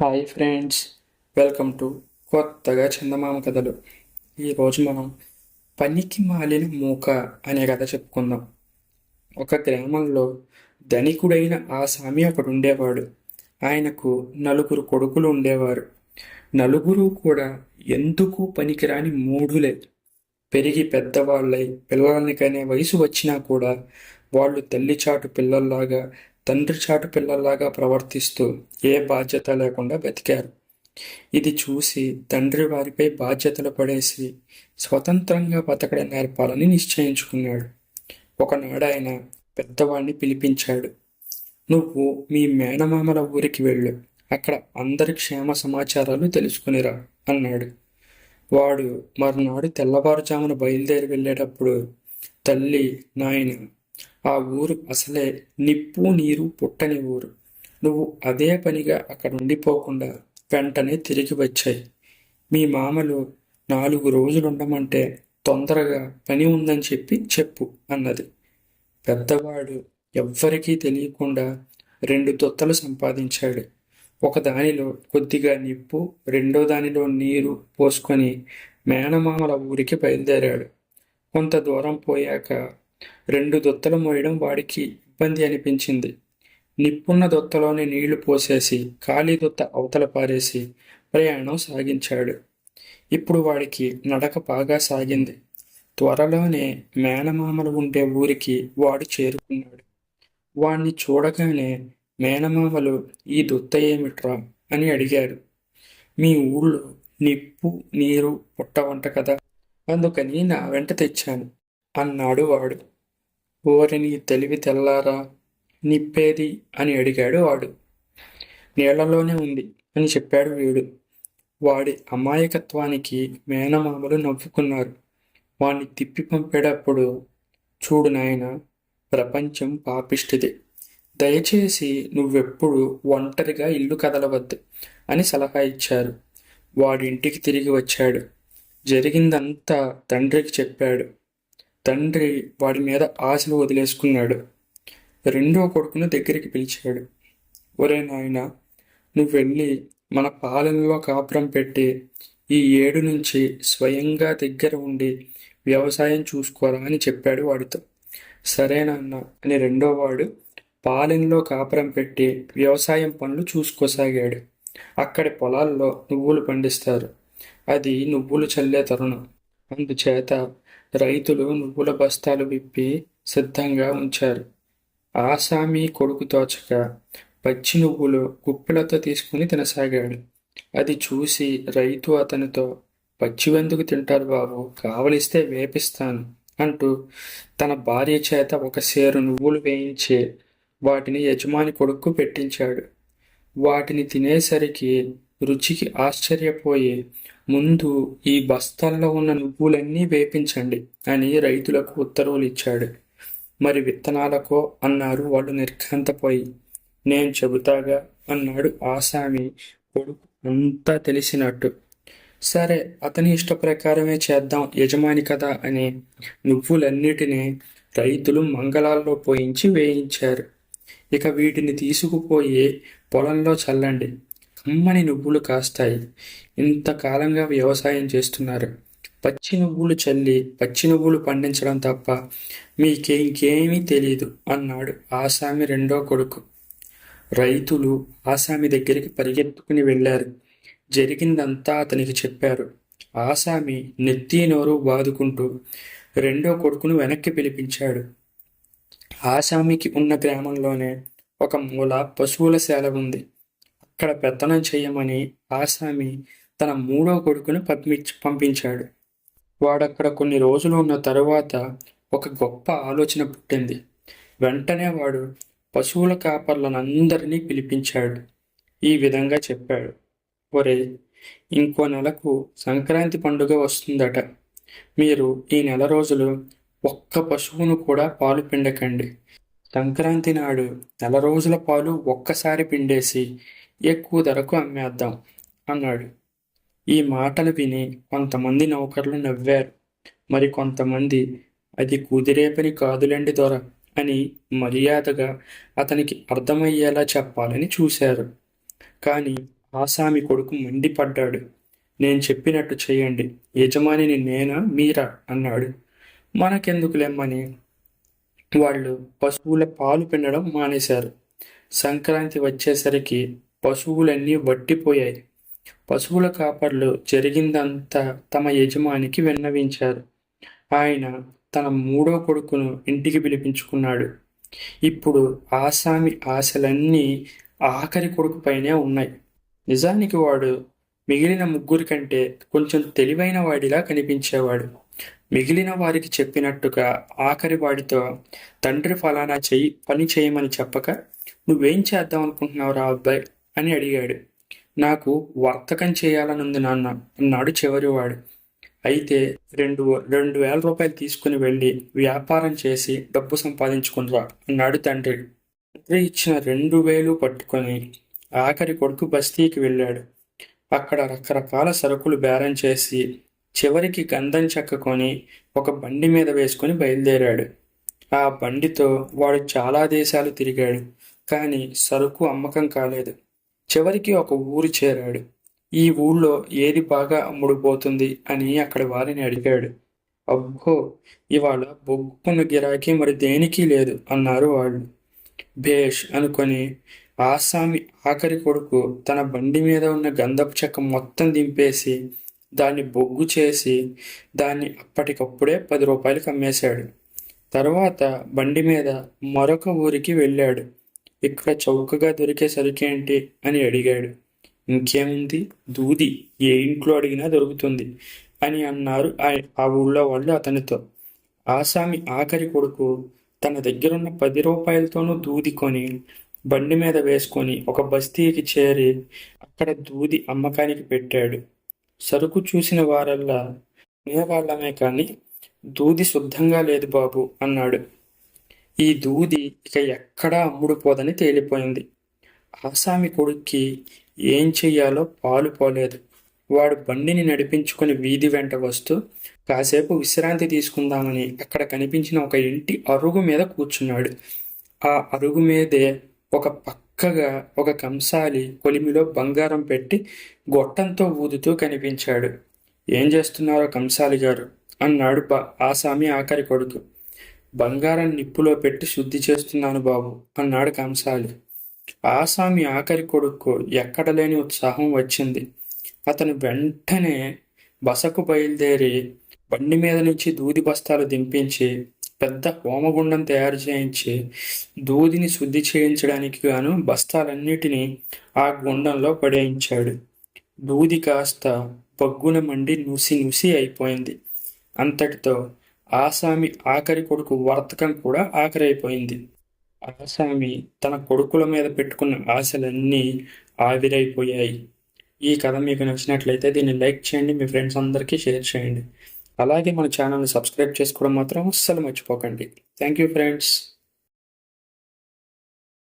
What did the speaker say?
Hi friends welcome to కొత్తగా చందమామ కథలు. ఈరోజు మనం పనికి మాలిన మూక అనే కథ చెప్పుకుందాం. ఒక గ్రామంలో ధనికుడైన ఆ స్వామి ఒకడు ఉండేవాడు. ఆయనకు నలుగురు కొడుకులు ఉండేవారు. నలుగురు కూడా ఎందుకు పనికిరాని మూఢులే? పెరిగి పెద్దవాళ్ళై పిల్లల్ని కనే వయసు వచ్చినా కూడా వాళ్ళు తల్లి చాటు పిల్లల్లాగా తండ్రి చాటు పిల్లల్లాగా ప్రవర్తిస్తూ ఏ బాధ్యత లేకుండా బతికారు. ఇది చూసి తండ్రి వారిపై బాధ్యతలు పడేసి స్వతంత్రంగా బతకడం నేర్పాలని నిశ్చయించుకున్నాడు. ఒకనాడు ఆయన పెద్దవాడిని పిలిపించాడు నువ్వు మీ మేనమామల ఊరికి వెళ్ళు అక్కడ అందరి క్షేమ సమాచారాలు తెలుసుకునిరా అన్నాడు. వాడు మరునాడు తెల్లవారుజామున బయలుదేరి వెళ్ళేటప్పుడు తల్లి నాయన ఆ ఊరు అసలే నిప్పు నీరు పుట్టని ఊరు. నువ్వు అదే పనిగా అక్కడ ఉండిపోకుండా వెంటనే తిరిగి వచ్చాయి. మీ మామలు నాలుగు రోజులు ఉండమంటే తొందరగా పని ఉందని చెప్పి చెప్పు అన్నది. పెద్దవాడు ఎవ్వరికీ తెలియకుండా రెండు తొత్తలు సంపాదించాడు. ఒక దానిలో కొద్దిగా నిప్పు రెండో దానిలో నీరు పోసుకొని మేనమామల ఊరికి బయలుదేరాడు. కొంత దూరం పోయాక రెండు దొత్తలు మోయడం వాడికి ఇబ్బంది అనిపించింది. నిప్పున్న దొత్తలోని నీళ్ళు పోసేసి ఖాళీ దొత్త అవతల పారేసి ప్రయాణం సాగించాడు. ఇప్పుడు వాడికి నడక బాగా సాగింది. త్వరలోనే మేనమామలు ఉండే ఊరికి వాడు చేరుకున్నాడు. వాణ్ణి చూడగానే మేనమామలు ఈ దొత్త ఏమిట్రా? అని అడిగారు. మీ ఊళ్ళో నిప్పు నీరు పుట్టవంట కదా? అందుకని నా వెంట తెచ్చాను. అన్నాడు వాడు. ఓరిని తెలివి తెల్లారా? నిప్పేది అని అడిగాడు వాడు. నీళ్ళలోనే ఉంది అని చెప్పాడు వీడు. వాడి అమాయకత్వానికి మేనమామలు నవ్వుకున్నారు. వాణ్ణి తిప్పి పంపేటప్పుడు చూడు నాయన ప్రపంచం పాపిష్టిది. దయచేసి నువ్వెప్పుడు ఒంటరిగా ఇల్లు కదలవద్దు అని సలహా ఇచ్చారు. వాడింటికి తిరిగి వచ్చాడు. జరిగిందంతా తండ్రికి చెప్పాడు. తండ్రి వాడి మీద ఆశలు వదిలేసుకున్నాడు. రెండో కొడుకును దగ్గరికి పిలిచాడు. ఒరే నాయన నువ్వు వెళ్ళి మన పాలనలో కాపురం పెట్టి ఈ ఏడు నుంచి స్వయంగా దగ్గర ఉండి వ్యవసాయం చూసుకోరా అని చెప్పాడు వాడితో. సరేనన్న అని రెండో వాడు పాలెంలో కాపురం పెట్టి వ్యవసాయం పనులు చూసుకోసాగాడు. అక్కడి పొలాల్లో నువ్వులు పండిస్తారు. అది నువ్వులు చల్లే తరుణం. అందుచేత రైతులు నువ్వుల బస్తాలు విప్పి సిద్ధంగా ఉంచారు. ఆసామి కొడుకు తోచక పచ్చి నువ్వులు కుప్పలతో తీసుకుని తినసాగాడు. అది చూసి రైతు అతనితో పచ్చివెందుకు తింటారు బాబు? కావలిస్తే వేపిస్తాను అంటూ తన భార్య చేత ఒక సేరు నువ్వులు వేయించి వాటిని యజమాని కొడుకు పెట్టించాడు. వాటిని తినేసరికి రుచికి ఆశ్చర్యపోయి ముందు ఈ బస్తాల్లో ఉన్న నువ్వులన్నీ వేపించండి అని రైతులకు ఉత్తర్వులు ఇచ్చాడు. మరి విత్తనాలకో? అన్నారు వాళ్ళు నిర్ఘాంతపోయి. నేను చెబుతాగా? అన్నాడు ఆసామి కొడుకు అంతా తెలిసినట్టు. సరే అతని ఇష్ట ప్రకారమే చేద్దాం యజమాని కదా అని నువ్వులన్నిటినీ రైతులు మంగళాల్లో పోయించి వేయించారు. ఇక వీటిని తీసుకుపోయి పొలంలో చల్లండి. కమ్మని నువ్వులు కాస్తాయి. ఇంతకాలంగా వ్యవసాయం చేస్తున్నారు. పచ్చి నువ్వులు చల్లి పచ్చి నువ్వులు పండించడం తప్ప మీకే ఇంకేమీ తెలియదు అన్నాడు ఆసామి రెండో కొడుకు. రైతులు ఆసామి దగ్గరికి పరిగెత్తుకుని వెళ్ళారు. జరిగిందంతా అతనికి చెప్పారు. ఆసామి నెత్తి నోరు బాదుకుంటూ రెండో కొడుకును వెనక్కి పిలిపించాడు. ఆసామికి ఉన్న గ్రామంలోనే ఒక మూల పశువుల శాల ఉంది. అక్కడ పెత్తనం చేయమని ఆసామి తన మూడో కొడుకును పంపించి పంపించాడు. వాడక్కడ కొన్ని రోజులు ఉన్న తరువాత ఒక గొప్ప ఆలోచన పుట్టింది. వెంటనే వాడు పశువుల కాపర్లనందరినీ పిలిపించాడు. ఈ విధంగా చెప్పాడు. ఒరే ఇంకో నెలకు సంక్రాంతి పండుగ వస్తుందట. మీరు ఈ నెల రోజులు ఒక్క పశువును కూడా పాలు పిండకండి. సంక్రాంతి నాడు నెల రోజుల పాలు ఒక్కసారి పిండేసి ఎక్కువ ధరకు అమ్మేద్దాం అన్నాడు. ఈ మాటలు విని కొంతమంది నౌకర్లు నవ్వారు. మరి కొంతమంది అది కుదిరే పని కాదులేండి దొర అని మర్యాదగా అతనికి అర్థమయ్యేలా చెప్పాలని చూశారు. కానీ ఆసామి కొడుకు మండిపడ్డాడు. నేను చెప్పినట్టు చేయండి యజమానిని నేనా మీరా అన్నాడు. మనకెందుకులేమ్మని వాళ్ళు పశువుల పాలు పిండడం మానేశారు. సంక్రాంతి వచ్చేసరికి పశువులన్నీ వట్టిపోయాయి. పశువుల కాపర్లు జరిగిందంతా తమ యజమానికి విన్నవించారు. ఆయన తన మూడో కొడుకును ఇంటికి పిలిపించుకున్నాడు. ఇప్పుడు ఆసామి ఆశలన్నీ ఆఖరి కొడుకుపైనే ఉన్నాయి. నిజానికి వాడు మిగిలిన ముగ్గురి కంటే కొంచెం తెలివైన వాడిలా కనిపించేవాడు. మిగిలిన వారికి చెప్పినట్టుగా ఆఖరి వాడితో తండ్రి ఫలానా చెయ్యి పని చేయమని చెప్పక? నువ్వేం చేద్దాం అనుకుంటున్నావురా అబ్బాయి? అని అడిగాడు. నాకు వర్తకం చేయాలనుంది నాన్న అన్నాడు చివరివాడు. అయితే రెండు రెండు వేల రూపాయలు తీసుకుని వెళ్ళి వ్యాపారం చేసి డబ్బు సంపాదించుకునిరా అన్నాడు తండ్రి. తండ్రి ఇచ్చిన రెండు వేలు పట్టుకొని ఆఖరి కొడుకు బస్తీకి వెళ్ళాడు. అక్కడ రకరకాల సరుకులు బేరం చేసి చివరికి గంధం చెక్కకొని ఒక బండి మీద వేసుకొని బయలుదేరాడు. ఆ బండితో వాడు చాలా దేశాలు తిరిగాడు కానీ సరుకు అమ్మకం కాలేదు. చివరికి ఒక ఊరు చేరాడు. ఈ ఊళ్ళో ఏది బాగా అమ్ముడుపోతుంది అని అక్కడి వారిని అడిగాడు. అబ్బో ఇవాళ బొగ్గున్న గిరాకీ మరి దేనికి లేదు అన్నారు వాళ్ళు. భేష్ అనుకొని ఆసామి ఆఖరి కొడుకు తన బండి మీద ఉన్న గంధపు చెక్క మొత్తం దింపేసి దాన్ని బొగ్గు చేసి దాన్ని అప్పటికప్పుడే పది రూపాయలకి అమ్మేశాడు తర్వాత బండి మీద మరొక ఊరికి వెళ్ళాడు. ఇక్కడ చౌకగా దొరికే సరుకేంటి అని అడిగాడు. ఇంకేముంది? దూది ఏ ఇంట్లో అడిగినా దొరుకుతుంది అని అన్నారు ఆ ఊళ్ళో వాళ్ళు అతనితో. ఆసామి ఆఖరి కొడుకు తన దగ్గరున్న పది రూపాయలతోనూ దూది కొని బండి మీద వేసుకొని ఒక బస్తీకి చేరి అక్కడ దూది అమ్మకానికి పెట్టాడు. సరుకు చూసిన వారల్లా వాళ్ళమే కానీ దూది శుద్ధంగా లేదు బాబు అన్నాడు. ఈ దూది ఇక ఎక్కడా అమ్ముడుపోదని తేలిపోయింది. ఆసామి కొడుక్కి ఏం చెయ్యాలో పాలు పోలేదు. వాడు బండిని నడిపించుకుని వీధి వెంట వస్తూ కాసేపు విశ్రాంతి తీసుకుందామని అక్కడ కనిపించిన ఒక ఇంటి అరుగు మీద కూర్చున్నాడు. ఆ అరుగు మీదే ఒక పక్కగా ఒక కంసాలి కొలిమిలో బంగారం పెట్టి గొట్టంతో ఊదుతూ కనిపించాడు. ఏం చేస్తున్నారో కంసాలి గారు? అన్నాడు ఆసామి ఆఖరి కొడుకు. బంగారం నిప్పులో పెట్టి శుద్ధి చేస్తున్నాను బాబు అన్నాడు కంసాలి. ఆసామి ఆఖరి కొడుకు ఎక్కడ లేని ఉత్సాహం వచ్చింది. అతను వెంటనే బసకు బయలుదేరి బండి మీద నుంచి దూది బస్తాలు దింపించి పెద్ద హోమగుండం తయారు చేయించి దూదిని శుద్ధి చేయించడానికి గాను బస్తాలన్నిటినీ ఆ గుండంలో పడేయించాడు. దూది కాస్త బగ్గున మండి నుసి నుసి అయిపోయింది. అంతటితో ఆసామి ఆఖరి కొడుకు వర్తకం కూడా ఆఖరి అయిపోయింది. ఆసామి తన కొడుకుల మీద పెట్టుకున్న ఆశలన్నీ ఆవిరైపోయాయి. ఈ కథ మీకు నచ్చినట్లయితే దీన్ని లైక్ చేయండి మీ ఫ్రెండ్స్ అందరికీ షేర్ చేయండి. అలాగే మన ఛానల్ని సబ్స్క్రైబ్ చేసుకోవడం మాత్రం అస్సలు మర్చిపోకండి. Thank you friends.